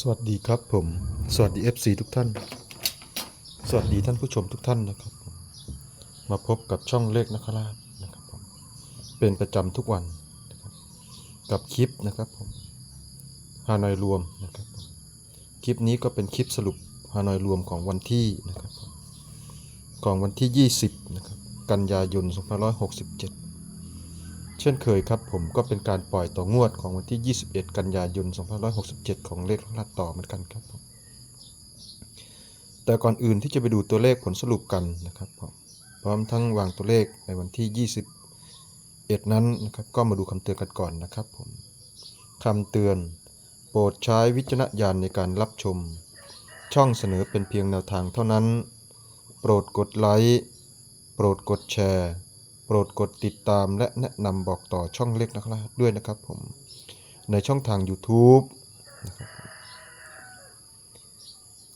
สวัสดีครับผม สวัสดี FC ทุกท่าน สวัสดีท่านผู้ชมทุกท่านนะครับ มาพบกับช่องเลขนคราชนะครับผมเป็นประจำทุกวันนะครับกับคลิปนะครับผมฮานอยรวมนะครับผมคลิปนี้ก็เป็นคลิปสรุปฮานอยรวมของวันที่นะครับของวันที่ 20นะครับกันยายน2567 เช่นเคยครับผมก็เป็นการปล่อยต่องวดของวันที่ 21 กันยายน 2567 ของเลขลัดต่อเหมือนกันครับผมแต่ก่อนอื่นที่จะไปดูตัวเลขผลสรุปกันนะครับผมพร้อมทั้งวางตัวเลขในวันที่ 21 นั้นนะครับก็มาดูคำเตือนกันก่อนนะครับผมคำเตือนโปรดใช้วิจารณญาณในการรับชม ช่องเสนอเป็นเพียงแนวทางเท่านั้น โปรดกดไลค์โปรดกดแชร์ โปรดกดติดตามและแนะนำบอกต่อช่องเล็กนะครับด้วยนะครับผมในช่องทาง YouTube นะครับ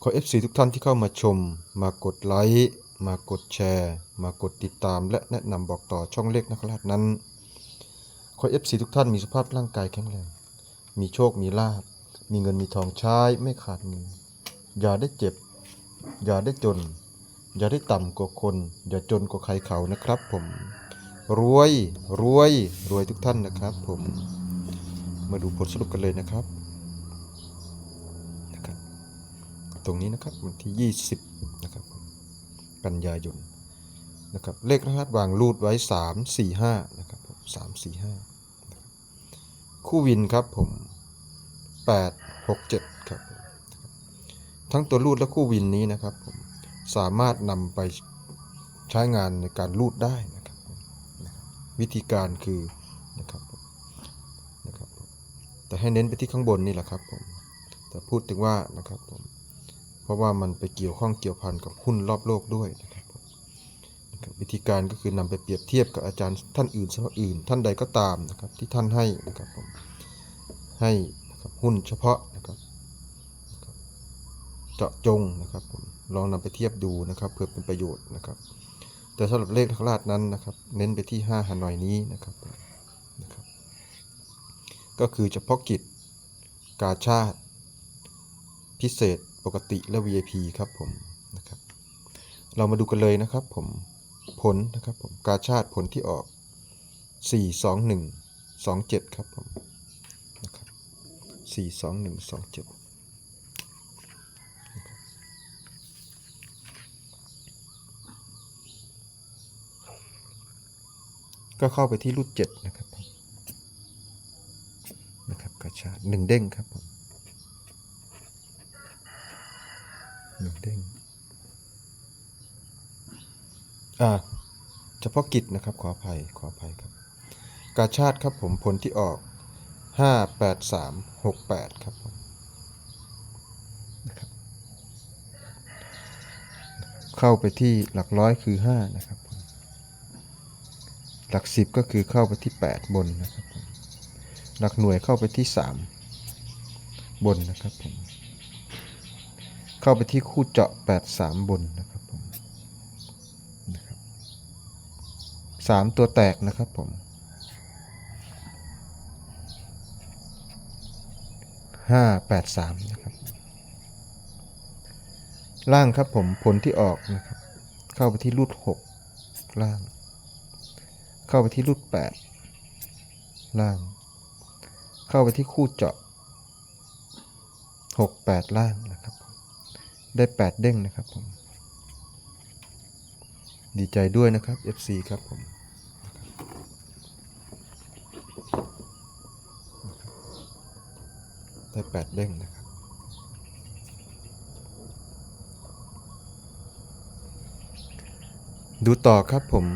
ขอ FC ทุกท่านที่เข้ามาชม มากดไลค์มากดแชร์ มากดติดตาม และแนะนำบอกต่อช่องเล็กนะครับนั้น ขอ FC ทุกท่านมีสภาพร่างกายแข็งแรง มีโชคมีลาภมีเงินมีทองใช้ไม่ขาดมืออย่าได้เจ็บ อย่าได้จน อย่าได้ต่ำกว่าคน อย่าจนกว่าใครเขานะครับ ผม รวยรวยรวยทุกท่านนะครับ ผม มาดูผลสรุปกันเลยนะครับนะครับ ตรงนี้นะครับวันที่ 20 นะครับ กันยายนนะครับเลขรหัสวางรูดไว้ 3 4 5นะครับผม3 4 5นะครับคู่วินครับผม8 6 7ครับทั้งตัวรูดและคู่วินนี้นะครับผม สามารถนำไปใช้งานในการรูดได้นะครับวิธีการคือนะครับนะครับแต่ให้เน้นไปที่ข้างบนนี่แหละครับผมแต่พูดถึงว่านะครับผมเพราะว่ามันไปเกี่ยวข้องเกี่ยวพันกับหุ้นรอบโลกด้วยนะครับผมนะบวิธีการก็คือนำไปเปรียบเทียบกับอาจารย์ท่านอื่นสำนักอื่น ท่านใดก็ตามนะครับที่ท่านให้นะครับผมให้นะครับหุ้นเฉพาะนะครับเจาะจงนะครับผม ลองนำไปเทียบดูนะครับเพื่อเป็นประโยชน์นะครับ แต่สำหรับเลขทักราชนั้นนะครับ เน้นไปที่5ฮานอยนี้นะครับนะครับ ก็คือเฉพาะกิจกาชาติ พิเศษปกติและ VIP ครับผมนะครับ เรามาดูกันเลยนะครับผมผลนะครับผมกาชาติผลที่ออก 4 2 1 2 7 ครับผมนะครับ4 2 1 2 7 ก็เข้าไปที่รูดเจ็ดนะครับนะครับกระชาหนึ่งเด้งครับหนึ่งเด้งอ่าเฉพาะกิจนะครับขออภัยขออภัยครับกาชาติครับผมผลที่ออกห้าแปดสามหกแปดครับผมนะครับเข้าไปที่หลักร้อยคือห้านะครับ หลักสิบก็คือเข้าไปที่ 8 บนนะครับผมหลักหน่วยเข้าไปที่ 3 บนนะครับผมเข้าไปที่คู่เจาะ 8 3 บนนะครับผมนะครับสามตัวแตกนะครับผมห้าแปดสามนะครับล่างครับผมผลที่ออกนะครับเข้าไปที่รูดหกล่าง เข้าไปที่รูด8ล่าง เข้าไปที่คู่เจาะ6 8ล่างนะครับ ได้8เด้งนะครับผม ดีใจด้วยนะครับ FC ครับผมได้8เด้งนะครับ ดูต่อครับผม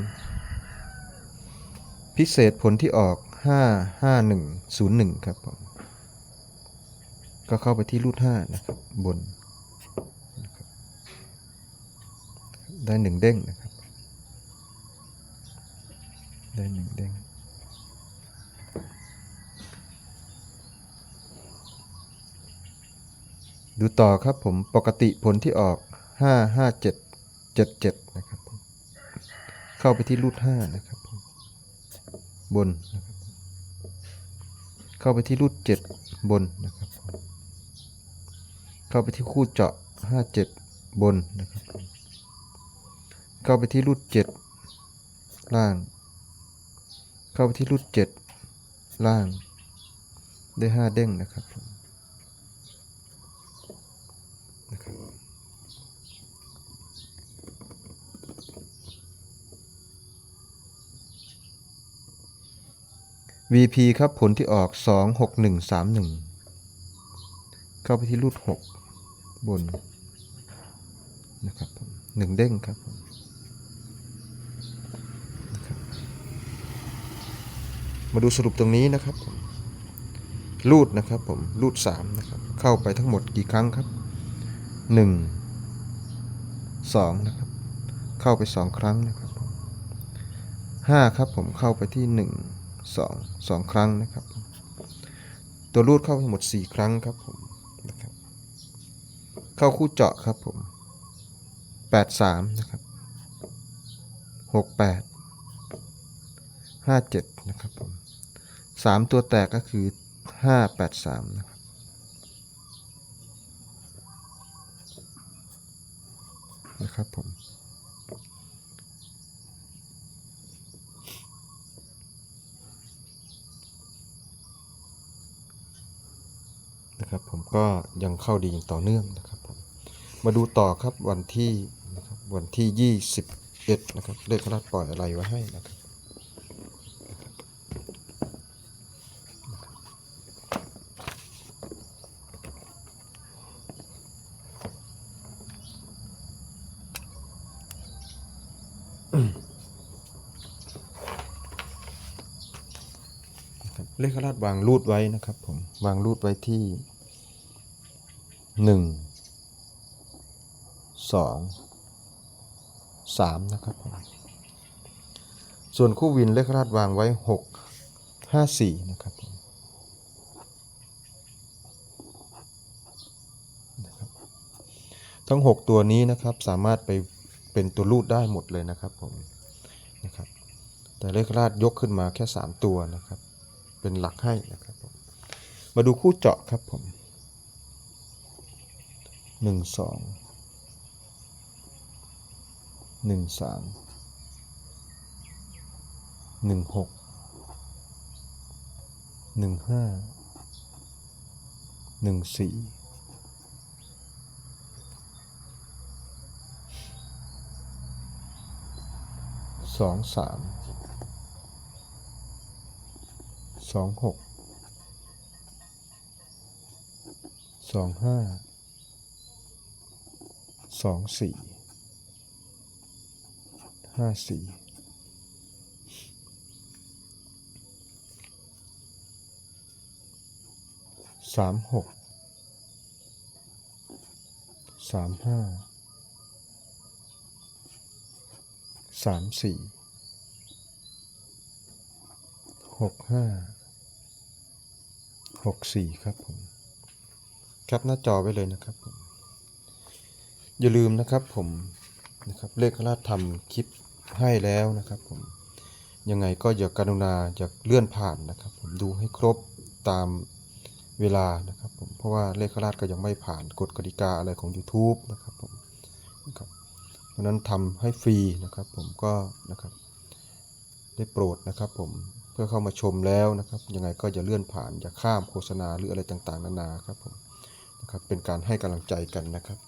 พิเศษผลที่ออก 5 5 1 0 1 ครับผมก็เข้าไปที่รูด5นะครับบน ได้หนึ่งเด้งนะครับ ได้หนึ่งเด้งดูต่อครับผมปกติผลที่ออก 5 5 7 7 7 นะครับ เข้าไปที่รูด5นะครับ บนนะครับเข้าไปที่รูดเจ็ดบนนะครับ เข้าไปที่คู่เจาะ57บนนะครับ เข้าไปที่รูด7ล่าง เข้าไปที่รูด7ล่าง ได้5เด้งนะครับผมนะครับ VP ครับผลที่ออก 26131 เข้าไปที่รูด6บนนะครับหนึ่งเด้งครับมาดูสรุปตรงนี้นะครับรูดนะครับผมรูด3นะครับเข้าไปทั้งหมดกี่ครั้งครับ 1 2นะครับเข้าไป 2 ครั้งนะครับ5ครับผมเข้าไปที่ 1 2 2ครั้งนะครับ ตัวรูดเข้าทั้งหมด 4 ครั้งครับผมนะครับเข้าคู่เจาะครับผม83นะครับ68 57นะครับผม3ตัวแตกก็คือ 583นะครับนะครับผม นะครับผมก็ยังเข้าดีอย่างต่อเนื่องนะครับผมมาดูต่อครับวันที่นะครับวันที่ 21 นะครับเลขคณะปล่อยอะไรไว้ให้นะครับเลขราชวางรูดไว้นะครับผมวางรูดไว้ที่ หนึ่งสองสามนะครับผมส่วนคู่วินเลขราชวางไว้หกห้าสี่นะครับผมทั้ง 6 ตัวนี้นะครับสามารถไปเป็นตัวรูดได้หมดเลยนะครับผมนะครับแต่เลขราชยกขึ้นมาแค่ 3 ตัวนะครับ เป็นหลักให้นะครับผมมาดูคู่เจาะครับผม หนึ่งสองหนึ่งสามหนึ่งหกหนึ่งห้าหนึ่งสี่สองสามสองหกสองห้า สองสี่ห้าสี่สามหกสามห้าสามสี่หกห้าหกสี่ครับผมแคปหน้าจอไว้เลยนะครับผม อย่าลืมนะครับผมนะครับเลขราชทำคลิปให้แล้วนะครับผมยังไงก็อย่าการุณาอย่าเลื่อนผ่านนะครับ ผมดูให้ครบตามเวลานะครับผมเพราะว่าเลขราชก็ยังไม่ผ่านกฎกติกาอะไรของ YouTube นะครับผมนะครับเพราะฉะนั้นทำให้ฟรีนะครับผมก็นะครับได้โปรดนะครับผมเพื่อเข้ามาชมแล้วนะครับ ยังไงก็อย่าเลื่อนผ่านอย่าข้ามโฆษณาหรืออะไรต่างๆ นานาครับผมนะครับเป็นการให้กำลังใจกันนะครับ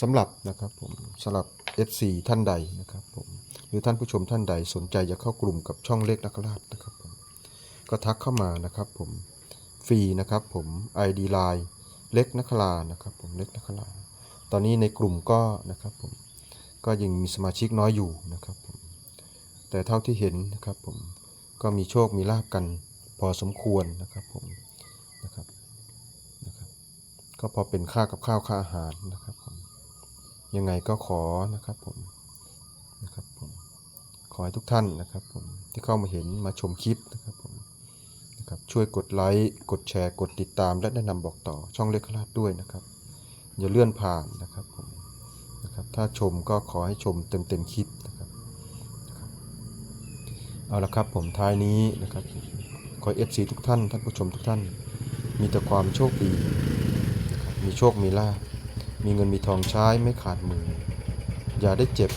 สำหรับนะครับผมสำหรับ FC ท่านใดนะครับผมหรือท่านผู้ชมท่านใดสนใจจะเข้ากลุ่มกับช่องเลขนักราชนะครับผมก็ทักเข้ามานะครับผมฟรีนะครับผม ID Line เล็กนักลานะครับผมเล็กนักลาตอนนี้ในกลุ่มก็นะครับผมก็ยังมีสมาชิกน้อยอยู่นะครับผมแต่เท่าที่เห็นนะครับผมก็มีโชคมีลาบกันพอสมควรนะครับผมนะครับนะครับ ก็พอเป็นค่ากับข้าวค่าอาหารนะครับ ยังไงก็ขอนะครับผมนะครับผมขอให้ทุกท่านนะครับผมที่เข้ามาเห็นมาชมคลิปนะครับผมนะครับช่วยกดไลค์กดแชร์กดติดตาม และแนะนำบอกต่อช่องเล็กขลาดด้วยนะครับ อย่าเลื่อนผ่านนะครับผมนะครับถ้าชมก็ขอให้ชมเต็มเต็มคลิปนะครับเอาละครับผมท้ายนี้นะครับขอเอฟซีทุกท่านท่านผู้ชมทุกท่าน มีแต่ความโชคดี มีโชคมีลาภ มีเงินมีทองใช้ไม่ขาดมือ อย่าได้เจ็บ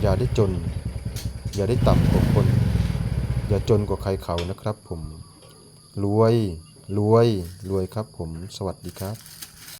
อย่าได้จน อย่าได้ต่ำกว่าคน อย่าจนกว่าใครเขานะครับผม รวย รวย รวยครับผม สวัสดีครับ